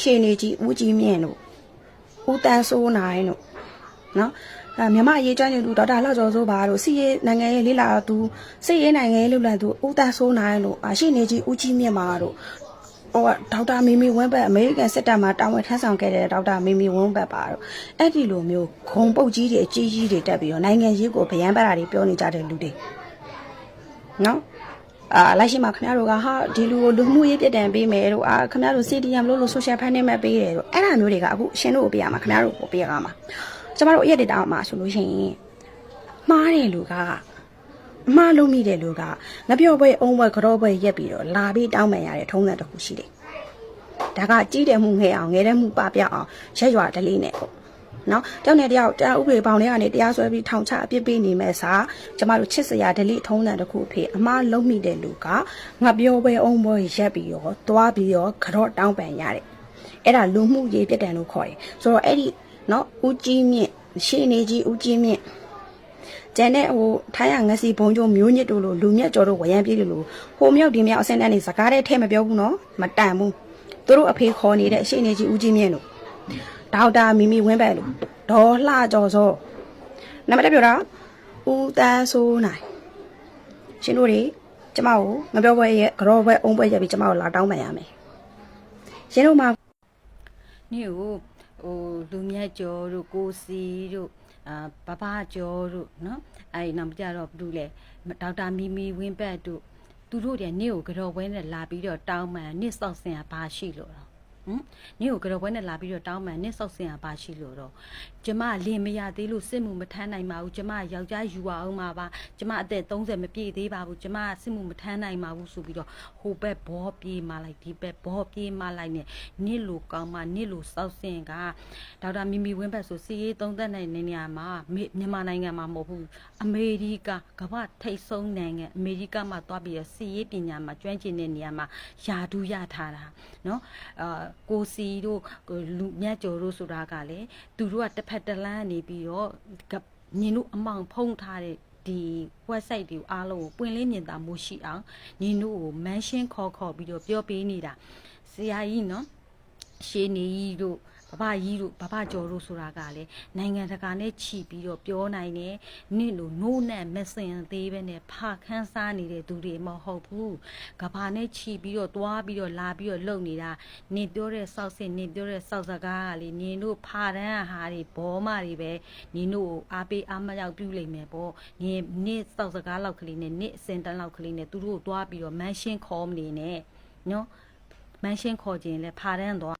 ရှေနေကြီးဦးကြီးမြင့်တို့ဦးတန်းစိုးနိုင်တို့နော်အဲမြမအရေးကျွမ်းကျင်သူဒေါက်တာလှကျော်စိုးပါတို့စီရေးနိုင်ငံရေးလေးလာသူစီရေးနိုင်ငံရေးလှုပ်လပ်သူဦးတန်းစိုးနိုင်တို့အရှေနေကြီးဦးကြီးမြင့်ပါတို့ဟိုကဒေါက်တာမီမီဝင်းဘက်အမေရိကန်စစ်တပ်မှာတာဝန်ထမ်းဆောင်ခဲ့တဲ့ဒေါက်တာမီမီဝင်းဘက်ပါတို့အဲ့ဒီလိုမျိုးဂုံပုတ်ကြီးတွေအကြီးကြီးတွေတက်ပြီးတော့နိုင်ငံရေးကိုဗျံပက်တာတွေပြောနေကြတဲ့လူတွေနော် အာလိုက်ရှိမှာခင်ဗျားတို့ကဟာဒီလူကိုလူမှုရေးပြစ်ဒဏ်ပေးမယ်တို့အာခင်ဗျားတို့ CDM လို့လို့ social punishment ပေးတယ်တို့အဲ့ဒါမျိုးတွေကအခုရှင်တို့ကိုပေးရမှာခင်ဗျားတို့ကိုပေးရမှာကျမတို့အရက်တွေတောင်းမှာဆိုလို့ရှိရင်မှားတယ်လူကအမှားလို့မိတယ်လူကငပြောပွဲအုံးပွဲကြောပွဲရက်ပြီးတော့လာပြီးတောင်းပန်ရတဲ့ထုံးစံတစ်ခုရှိတယ်ဒါကကြီးတယ်မှုငဲအောင်ငဲတဲ့မှုပပြအောင်ရက်ရွာဒလေးနဲ့ပေါ့ နော်တောက်နေတယောက်တရားဥပဒေပေါင်းတွေကနေတရားစွဲပြီးထောင်ချအပြစ်ပေးနေမဲ့စာကျမတို့ချစ်စရာဒလိထုံးစံတစ်ခုအဖြစ်အမားလုံးမိတဲ့လူကငါပြောပွဲအောင်ပွဲရက်ပြီးတော့သွားပြီးတော့ကြော့တောင်းပန်ရတယ်အဲ့ဒါလူမှုရေးပြတ်တန်လို့ခေါ်တယ်ဆိုတော့အဲ့ဒီနော်ဦးကြီးမြင့်ရှေ့နေကြီးဦးကြီးမြင့်ကျန်တဲ့ဟိုထိုင်းရငစီဘုံကျိုးမျိုးညစ်တို့လိုလူမြတ်ကျော်တို့ဝရမ်းပြေးလို့ဟိုမြောက်ဒီမြောက်အစင်းတန်းနေစကားတဲ့ထဲမပြောဘူးနော်မတန်ဘူးသူတို့အဖေခေါ်နေတဲ့ရှေ့နေကြီးဦးကြီးမြင့်တို့ ဒေါက်တာမီမီဝင်းပဲလို့ဒေါ်လှကျော်စောနံပါတ်တစ်ပြောတာဦးတန်းစိုးနိုင်ရှင်တို့တွေကျမကိုမပြောပွဲရဲ့ကြောပွဲအုံးပွဲရက်ပြီးကျမကိုလာတောင်းပန်ရမယ်ရှင်တို့မှာနေ့ကိုဟိုလူမြတ်ကျော်တို့ကိုစီတို့အာဘဘကျော်တို့နော်အဲ့ဒီနောက်ကြတော့ဘူးလေဒေါက်တာမီမီဝင်းဘတ်တို့သူတို့တွေနေ့ကိုကြော်ပွဲနဲ့လာပြီးတော့တောင်းပန်နေ့စောက်စင်ရပါရှိလို့တော့ ဟမ်နေ့ကိုကြော်ပွဲနဲ့လာပြီးတော့တောင်းပန်နေ့စောက်စင်ရပါရှိလို့တော့ကျမလင်မရသေးလို့စစ်မှုမထမ်းနိုင်ပါဘူးကျမယောက်ျားယူအောင်ပါပါကျမအသက်30မပြည့်သေးပါဘူးကျမစစ်မှုမထမ်းနိုင်ပါဘူးဆိုပြီးတော့ဟိုဘက်ဘောပြေးมาလိုက်ဒီဘက်ဘောပြေးมาလိုက်နဲ့နေ့လိုကောင်းမှနေ့လိုစောက်စင်ကဒေါက်တာမီမီဝင်းဘတ်ဆိုစီရေးသုံးသက်နိုင်တဲ့နေရာမှာမေမြန်မာနိုင်ငံမှာမဟုတ်ဘူးအမေရိကကမ္ဘာထိပ်ဆုံးနိုင်ငံအမေရိကမှာတွားပြီးတော့စီရေးပညာမှာကျွမ်းကျင်တဲ့နေရာမှာယာဒူးရထားတာเนาะအာ ကိုစီတို့လူမြတ်ကျော်တို့ဆိုတာကလည်းသူတို့ကတစ်ဖက်တစ်လမ်းနေပြီးတော့ညင်တို့အမောင်ဖုံးထားတဲ့ဒီ website တွေအားလုံးကိုပွင့်လင်းမြင်သာမှုရှိအောင်ညင်တို့ကို mention ခေါ်ခေါ်ပြီးတော့ပြောပေးနေတာဆရာကြီးနော်ရှေနေကြီးတို့ ဘဘကြီးတို့ဘဘကျော်တို့ဆိုတာကလည်းနိုင်ငံတကာနဲ့ခြိပြီးတော့ပြောနိုင်တယ်နေ့လိုနိုးနဲ့မစင်သေးပဲနဲ့ဖခန်းစားနေတဲ့သူတွေမဟုတ်ဘူးကဘာနဲ့ခြိပြီးတော့တွားပြီးတော့လာပြီးတော့လုံနေတာနေပြောတဲ့စောက်စစ်နေပြောတဲ့စောက်စကားကလေနင်တို့ဖာတန်းဟာတွေဘောမတွေပဲနင်တို့အားပေးအားမရောက်ပြုလိမ့်မယ်ပေါ့နင်နေ့စောက်စကားလောက်ကလေးနဲ့နေ့အစင်တန်းလောက်ကလေးနဲ့သူတို့တွားပြီးတော့မန်းရှင်းခေါ်မနေနဲ့နော်မန်းရှင်းခေါ်ခြင်းလဲဖာတန်းတော့